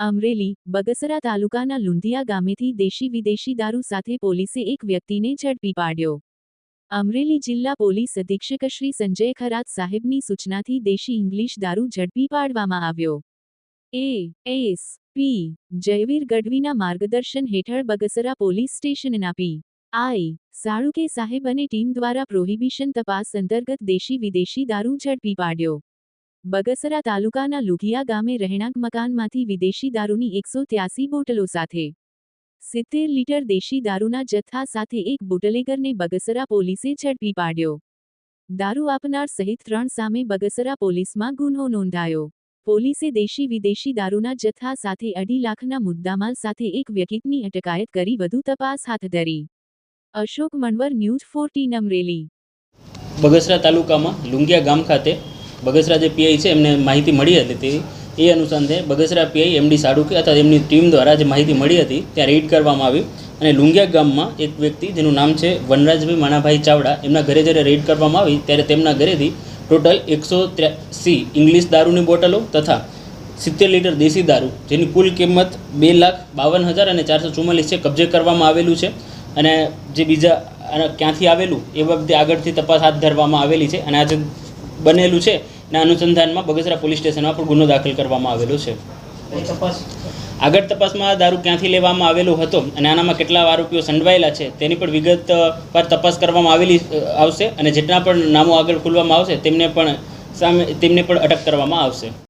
અમરેલી, બગસરા તાલુકાના લુંધિયા ગામેથી દેશી વિદેશી દારૂ સાથે પોલીસે એક વ્યક્તિને ઝડપી પાડ્યો. અમરેલી જિલ્લા પોલીસ અધિક્ષક શ્રી સંજય ખરાત સાહેબની સૂચનાથી દેશી ઇંગ્લિશ દારૂ ઝડપી પાડવામાં આવ્યો. એ, એસ, પી, જયવીર ગઢવીના માર્ગદર્શન હેઠળ બગસરા પોલીસ સ્ટેશનના પી, આઈ, સાળુકે સાહેબ અને ટીમ દ્વારા પ્રોહિબિશન તપાસ અંતર્ગત દેશી વિદેશી દારૂ ઝડપી પાડ્યો. બગસરા તાલુકાના લુઘિયા ગામે રહેણાંક મકાનમાંથી વિદેશી દારૂની એકસો ત્યાસી બોટલો સાથે સિત્તેર લીટર દેશી દારૂના જથ્થા સાથે એક બુટલેગરને બગસરા પોલીસે ઝડપી પાડ્યો. દારૂ આપનાર સહિત ત્રણ સામે બગસરા પોલીસમાં ગુન્હો નોંધાયો. પોલીસે દેશી વિદેશી દારૂના જથ્થા સાથે અઢી લાખના મુદ્દામાલ સાથે એક વ્યક્તિની અટકાયત કરી વધુ તપાસ હાથ ધરી. Ashok Manvar news fourteen Amreli. Bagasara તાલુકામાં લુંગિયા ગામ ખાતે બગસરા જે પીઆઈ છે, એમને માહિતી મળી હતી તે, એ અનુસંધે બગસરા પીઆઈ એમડી સાડુકે અથવા એમની ટીમ દ્વારા જે માહિતી મળી હતી, ત્યાં રેડ કરવામાં આવી અને લુંગિયા ગામમાં એક વ્યક્તિ, જેનું નામ છે વનરાજભાઈ માણાભાઈ ચાવડા, એમના ઘરે જ્યારે રેડ કરવામાં આવી, ત્યારે તેમના ઘરેથી ટોટલ એકસો ત્ર્યાસી ઇંગ્લિશ દારૂની બોટલો તથા સિત્તેર લીટર દેશી દારૂ, જેની કુલ કિંમત બે લાખ બાવન હજાર અને ચારસો ચુમ્માલીસ છે, કબજે કરવામાં આવેલું છે. અને જે બીજા ક્યાંથી આવેલું, એ બાબતે આગળથી તપાસ હાથ ધરવામાં આવેલી છે. અને આ જે બનેલું છે અને અનુસંધાનમાં બગસરા પોલીસ સ્ટેશનમાં પણ ગુનો દાખલ કરવામાં આવેલો છે. આગળ તપાસમાં દારૂ ક્યાંથી લેવામાં આવેલો હતો અને આનામાં કેટલા આરોપીઓ સંડવાયેલા છે તેની પણ વિગત પર તપાસ કરવામાં આવેલી આવશે અને જેટલા પણ નામો આગળ ખુલવામાં આવશે તેમને પણ સામે તેમને પણ અટક કરવામાં આવશે.